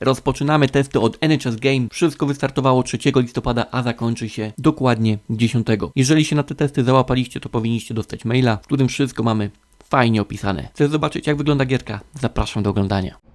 Rozpoczynamy testy od NHS Game. Wszystko wystartowało 3 listopada, a zakończy się dokładnie 10. Jeżeli się na te testy załapaliście, to powinniście dostać maila, w którym wszystko mamy fajnie opisane. Chcesz zobaczyć, jak wygląda gierka? Zapraszam do oglądania.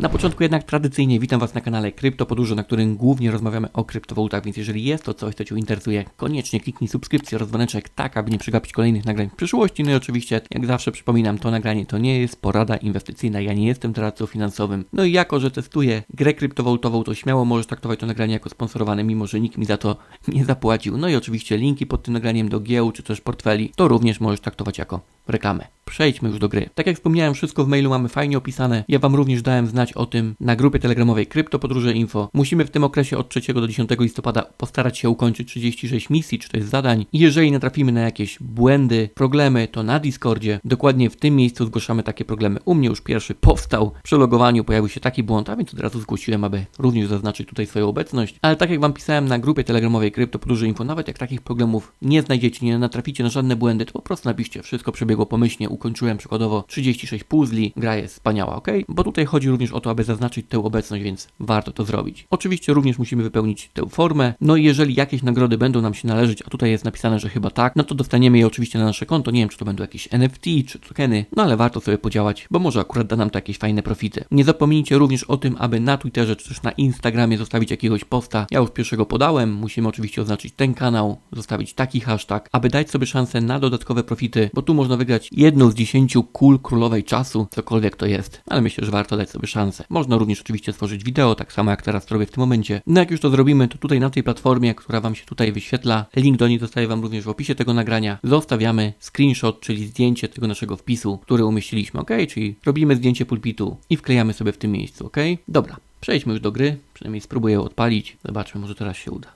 Na początku jednak tradycyjnie witam Was na kanale Krypto Podróże, na którym głównie rozmawiamy o kryptowalutach, więc jeżeli jest to coś, co Cię interesuje, koniecznie kliknij subskrypcję oraz tak aby nie przegapić kolejnych nagrań w przyszłości. No i oczywiście, jak zawsze przypominam, to nagranie to nie jest porada inwestycyjna, ja nie jestem doradcą finansowym. No i jako, że testuję grę kryptowalutową, to śmiało możesz traktować to nagranie jako sponsorowane, mimo że nikt mi za to nie zapłacił. No i oczywiście linki pod tym nagraniem do gieł czy też portfeli, to również możesz traktować jako reklamę. Przejdźmy już do gry. Tak jak wspomniałem, wszystko w mailu mamy fajnie opisane. Ja Wam również dałem znać o tym na grupie telegramowej Krypto Podróże Info. Musimy w tym okresie od 3 do 10 listopada postarać się ukończyć 36 misji czy też zadań. Jeżeli natrafimy na jakieś błędy, problemy, to na Discordzie, dokładnie w tym miejscu zgłaszamy takie problemy. U mnie już pierwszy powstał. Przy logowaniu pojawił się taki błąd, a więc od razu zgłosiłem, aby również zaznaczyć tutaj swoją obecność. Ale tak jak Wam pisałem na grupie telegramowej Krypto Podróże Info, nawet jak takich problemów nie znajdziecie, nie natraficie na żadne błędy, to po prostu napiszcie, wszystko przebiegło pomyślnie, ukończyłem przykładowo 36 puzli, gra jest wspaniała, ok? Bo tutaj chodzi również o to, aby zaznaczyć tę obecność, więc warto to zrobić. Oczywiście również musimy wypełnić tę formę, no i jeżeli jakieś nagrody będą nam się należeć, a tutaj jest napisane, że chyba tak, no to dostaniemy je oczywiście na nasze konto, nie wiem czy to będą jakieś NFT czy tokeny, no ale warto sobie podziałać, bo może akurat da nam to jakieś fajne profity. Nie zapomnijcie również o tym, aby na Twitterze czy też na Instagramie zostawić jakiegoś posta. Ja już pierwszego podałem, musimy oczywiście oznaczyć ten kanał, zostawić taki hashtag, aby dać sobie szansę na dodatkowe profity, bo tu można wygrać jedną z 10 kul królowej czasu, cokolwiek to jest, ale myślę, że warto dać sobie szansę. Można również oczywiście stworzyć wideo, tak samo jak teraz to robię w tym momencie. No jak już to zrobimy, to tutaj na tej platformie, która Wam się tutaj wyświetla, link do niej zostaje Wam również w opisie tego nagrania, zostawiamy screenshot, czyli zdjęcie tego naszego wpisu, który umieściliśmy, ok? Czyli robimy zdjęcie pulpitu i wklejamy sobie w tym miejscu, ok? Dobra, przejdźmy już do gry, przynajmniej spróbuję odpalić, zobaczmy, może teraz się uda.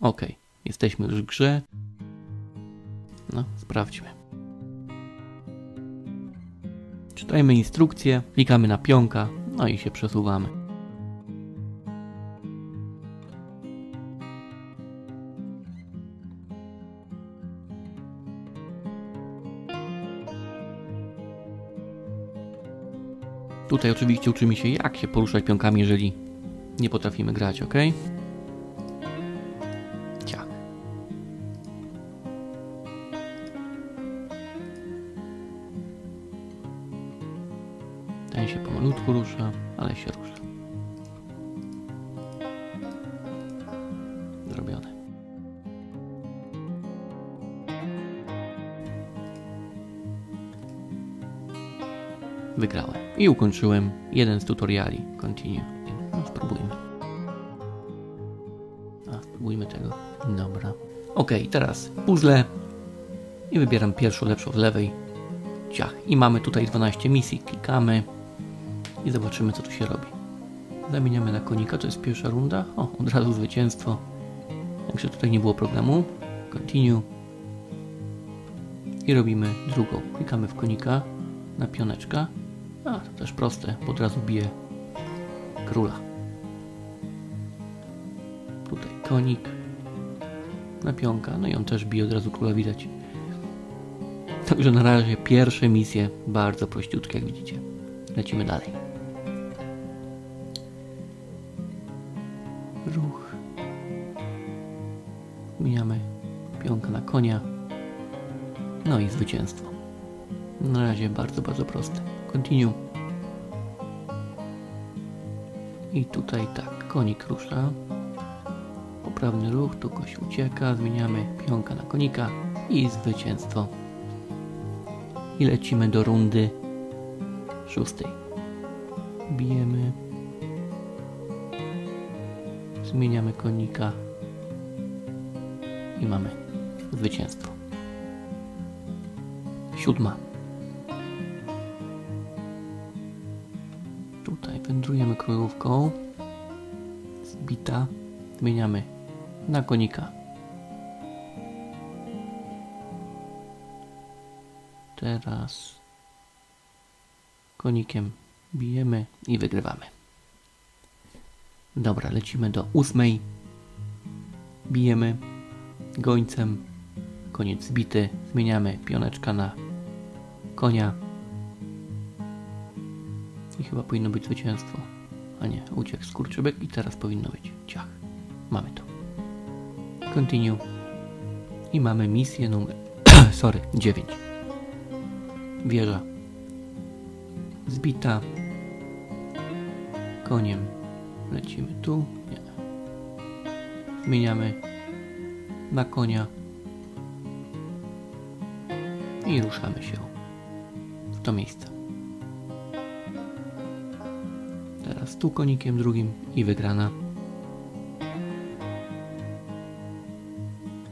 Ok, jesteśmy już w grze. No, sprawdźmy. Czytajmy instrukcję, klikamy na pionka, no i się przesuwamy. Tutaj oczywiście uczymy się jak się poruszać pionkami, jeżeli nie potrafimy grać, ok? I ukończyłem jeden z tutoriali. Continue. No, spróbujmy. A, spróbujmy tego. Dobra. Ok, teraz puzzle. I wybieram pierwszą, lepszą z lewej. Ciach. I mamy tutaj 12 misji. Klikamy i zobaczymy, co tu się robi. Zamieniamy na konika, to jest pierwsza runda. O, od razu zwycięstwo. Także tutaj nie było problemu. Continue. I robimy drugą. Klikamy w konika, na pioneczka. A, to też proste, bo od razu bije króla. Tutaj konik na pionka, no i on też bije od razu króla, widać. Także na razie pierwsze misje bardzo prościutkie, jak widzicie. Lecimy dalej. Ruch. Zmieniamy pionka na konia. No i zwycięstwo. Na razie bardzo, bardzo proste. Continue. I tutaj tak, konik rusza. Poprawny ruch, tu kość ucieka. Zmieniamy pionka na konika i zwycięstwo. I lecimy do rundy szóstej. Bijemy. Zmieniamy konika. I mamy zwycięstwo. Siódma. Wędrujemy królówką. Zbita. Zmieniamy na konika. Teraz konikiem bijemy i wygrywamy. Dobra, lecimy do ósmej. Bijemy gońcem. Koniec zbity. Zmieniamy pioneczka na konia. Chyba powinno być zwycięstwo. A nie, uciekł skurczybek i teraz powinno być ciach. Mamy to. Continue. I mamy misję numer... sorry, 9. Wieża. Zbita. Koniem. Lecimy tu. Nie. Zmieniamy na konia. I ruszamy się w to miejsce. Tu konikiem drugim i wygrana.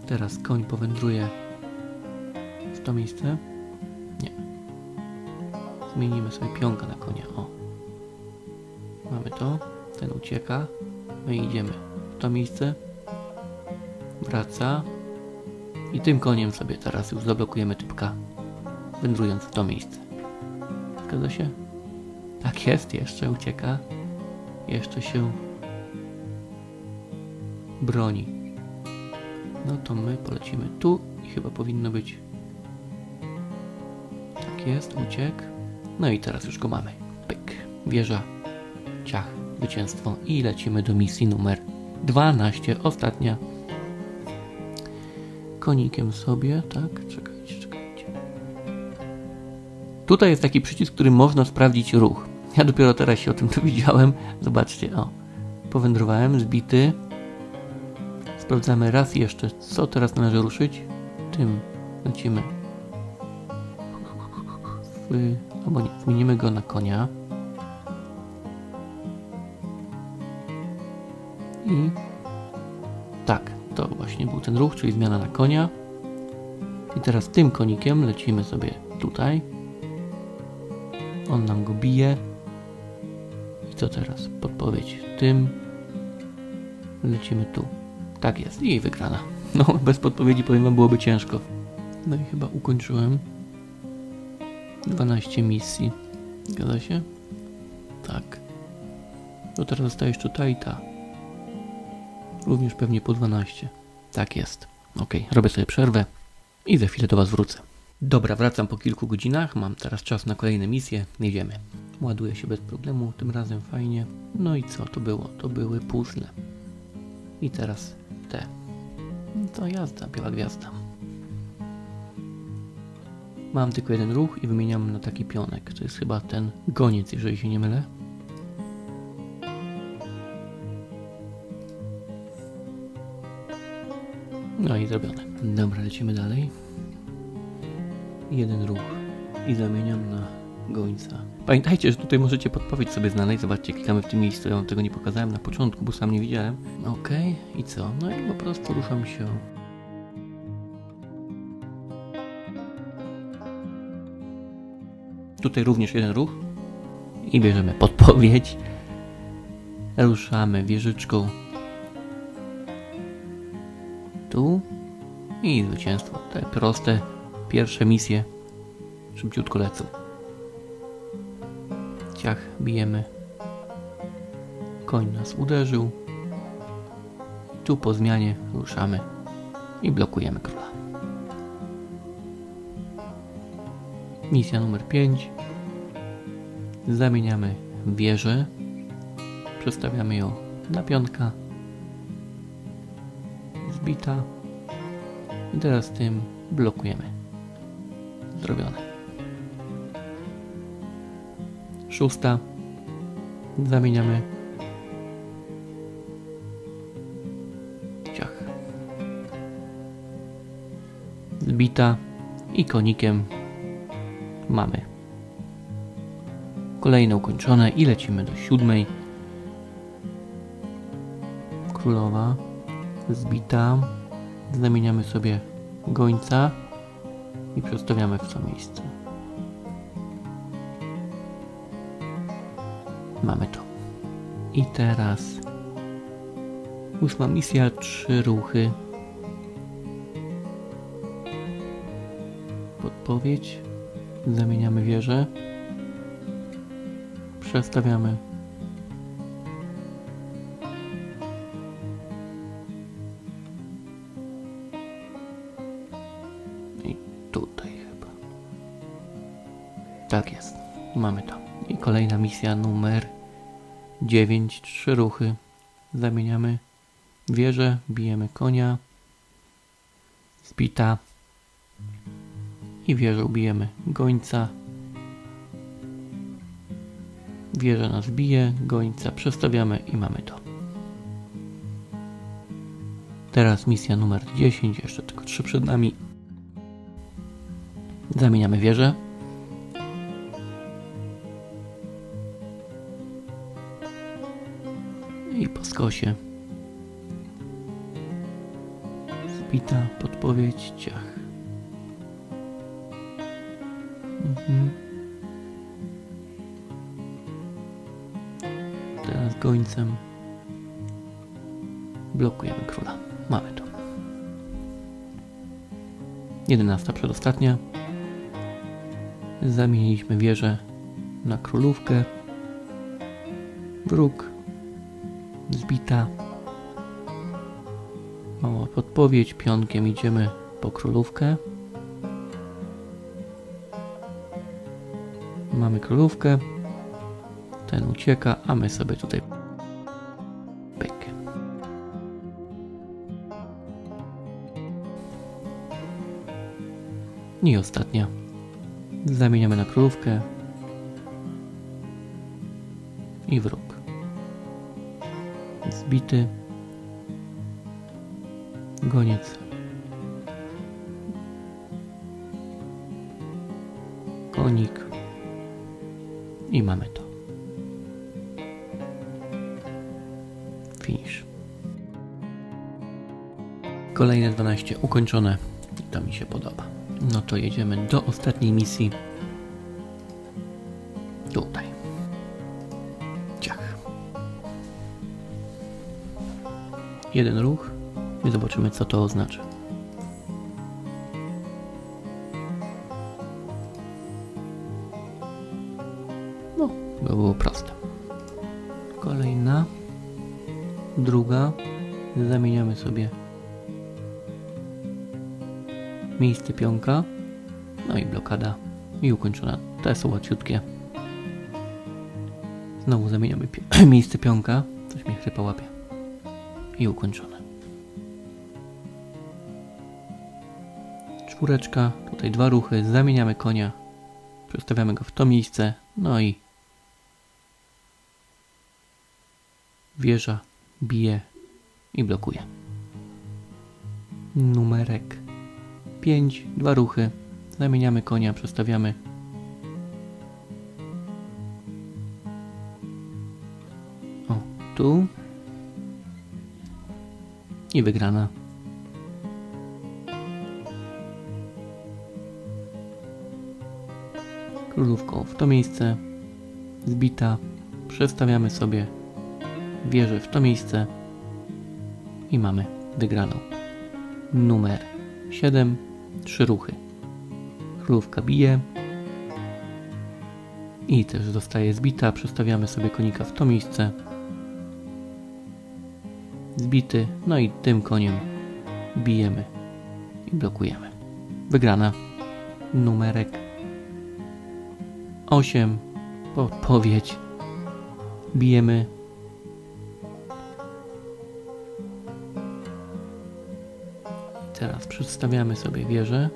Teraz koń powędruje w to miejsce. Nie. Zmienimy sobie pionka na konia. O. Mamy to. Ten ucieka. My idziemy w to miejsce. Wraca. I tym koniem sobie teraz już zablokujemy typka. Wędrując w to miejsce. Zgadza się? Tak jest, jeszcze ucieka. Jeszcze się broni. No to my polecimy tu i chyba powinno być. Tak jest, uciekł. No i teraz już go mamy. Pyk. Wieża. Ciach. Zwycięstwo. I lecimy do misji numer 12. Ostatnia. Konikiem sobie, tak? Czekajcie, czekajcie. Tutaj jest taki przycisk, który można sprawdzić ruch. Ja dopiero teraz się o tym dowiedziałem. Zobaczcie, o. Powędrowałem, zbity. Sprawdzamy raz jeszcze, co teraz należy ruszyć. Tym lecimy. W, albo nie, zmienimy go na konia. I tak, to właśnie był ten ruch, czyli zmiana na konia. I teraz tym konikiem lecimy sobie tutaj. On nam go bije. Co teraz? Podpowiedź tym. Lecimy tu. Tak jest. I wygrana. No, bez podpowiedzi powiem wam byłoby ciężko. No i chyba ukończyłem. 12 misji. Zgadza się? Tak. To teraz zostajesz tutaj i ta. Również pewnie po 12. Tak jest. Ok, robię sobie przerwę i za chwilę do Was wrócę. Dobra, wracam po kilku godzinach. Mam teraz czas na kolejne misje. Jedziemy. Ładuje się bez problemu, tym razem fajnie. No i co to było? To były puzzle. I teraz te. No To jazda, biała gwiazda. Mam tylko jeden ruch i wymieniam na taki pionek. To jest chyba ten goniec, jeżeli się nie mylę. No i zrobione. Dobra, lecimy dalej. Jeden ruch i zamieniam na gońca. Pamiętajcie, że tutaj możecie podpowiedź sobie znaleźć. Zobaczcie, klikamy w tym miejscu. Ja wam tego nie pokazałem na początku, bo sam nie widziałem. Okej, i co? No i po prostu ruszam się. Tutaj również jeden ruch. I bierzemy podpowiedź. Ruszamy wieżyczką tu i zwycięstwo. Te proste pierwsze misje szybciutko lecą. Ciach, bijemy. Koń nas uderzył. Tu po zmianie ruszamy i blokujemy króla. Misja numer 5. Zamieniamy wieżę. Przestawiamy ją na pionka zbita. I teraz tym blokujemy. Zrobione. Szósta. Zamieniamy. Ciach. Zbita. I konikiem mamy. Kolejne ukończone i lecimy do siódmej. Królowa zbita. Zamieniamy sobie gońca i przestawiamy w to miejsce. Mamy to. I teraz ósma misja, trzy ruchy. Podpowiedź. Zamieniamy wieżę. Przestawiamy Mamy to. I Kolejna misja numer 9. Trzy ruchy. Zamieniamy wieżę, bijemy konia, spita i wieżę bijemy gońca. Wieża nas bije, gońca przestawiamy i mamy to. Teraz misja numer 10, jeszcze tylko 3 przed nami. Zamieniamy wieżę. Skosie. Zbita podpowiedź, ciach. Mhm. Teraz gońcem blokujemy króla. Mamy to. Jedenasta przedostatnia. Zamieniliśmy wieżę na królówkę. Wróg. Zbita. Mała podpowiedź. Pionkiem idziemy po królówkę. Mamy królówkę. Ten ucieka, a my sobie tutaj pyk. I ostatnia. Zamieniamy na królówkę. I wróg. Zbity. Goniec. Konik. I mamy to. Finish. Kolejne 12 ukończone. To mi się podoba. No to jedziemy do ostatniej misji. Jeden ruch i zobaczymy co to oznacza. No, to było proste. Kolejna. Druga. Zamieniamy sobie miejsce pionka. No i blokada. I ukończona. Te są łatwiutkie. Znowu zamieniamy pi- miejsce pionka. Coś mnie chrypa łapie. I ukończone. Czwóreczka. Tutaj dwa ruchy. Zamieniamy konia. Przestawiamy go w to miejsce. No i wieża bije i blokuje. Numerek 5, dwa ruchy. Zamieniamy konia, przestawiamy. O, tu. I wygrana. Królówką w to miejsce. Zbita. Przestawiamy sobie wieżę w to miejsce. I mamy wygraną. Numer 7. Trzy ruchy. Królówka bije. I też zostaje zbita. Przestawiamy sobie konika w to miejsce. Zbity. No i tym koniem bijemy i blokujemy. Wygrana. Numerek 8. Podpowiedź. Bijemy. Teraz przedstawiamy sobie wieżę.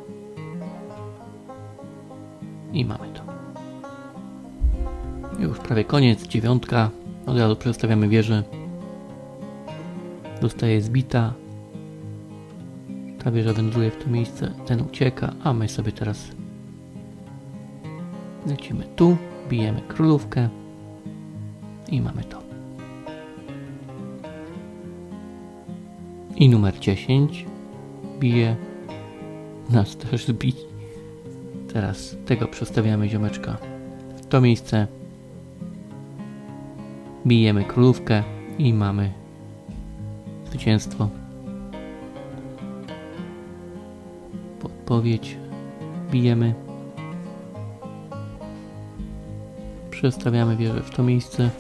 I mamy to. Już prawie koniec, dziewiątka. Od razu przedstawiamy wieżę. Zostaje zbita. Ta wieża wędruje w to miejsce, ten ucieka, a my sobie teraz lecimy tu, bijemy królówkę i mamy to. I numer 10 bije nas też zbić. Teraz tego przestawiamy ziomeczka w to miejsce. Bijemy królówkę i mamy zwycięstwo. Podpowiedź. Bijemy. Przestawiamy wieżę w to miejsce.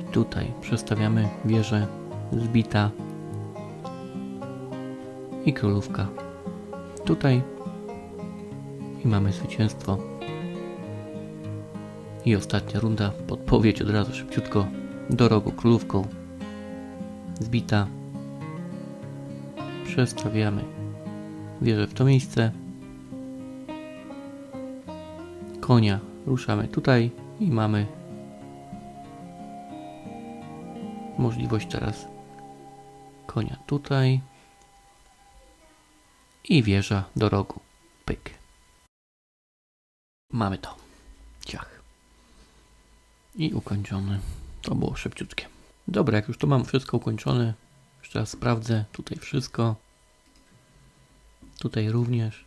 I tutaj przestawiamy wieżę zbita i królówka. Tutaj I mamy zwycięstwo. I ostatnia runda. Podpowiedź od razu szybciutko. Do rogu królówką. Zbita. Przestawiamy wieżę w to miejsce. Konia ruszamy tutaj i mamy możliwość teraz konia tutaj i wieża do rogu. Pyk. Mamy to. Ciach. I ukończone. To było szybciutkie. Dobra, jak już to mam wszystko ukończone, jeszcze raz sprawdzę tutaj wszystko. Tutaj również.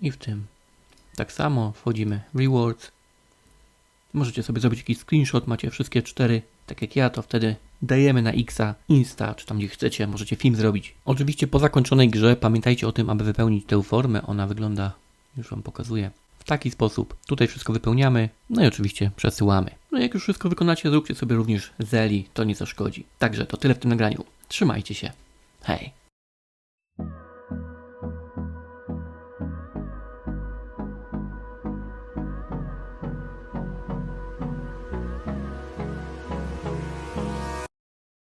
I w tym. Tak samo wchodzimy w rewards. Możecie sobie zrobić jakiś screenshot, macie wszystkie cztery, tak jak ja, to wtedy dajemy na Xa, Insta, czy tam gdzie chcecie, możecie film zrobić. Oczywiście po zakończonej grze pamiętajcie o tym, aby wypełnić tę formę, ona wygląda, już Wam pokazuję, taki sposób. Tutaj wszystko wypełniamy, no i oczywiście przesyłamy. No jak już wszystko wykonacie, zróbcie sobie również zeli, to nie zaszkodzi. Także to tyle w tym nagraniu. Trzymajcie się. Hej!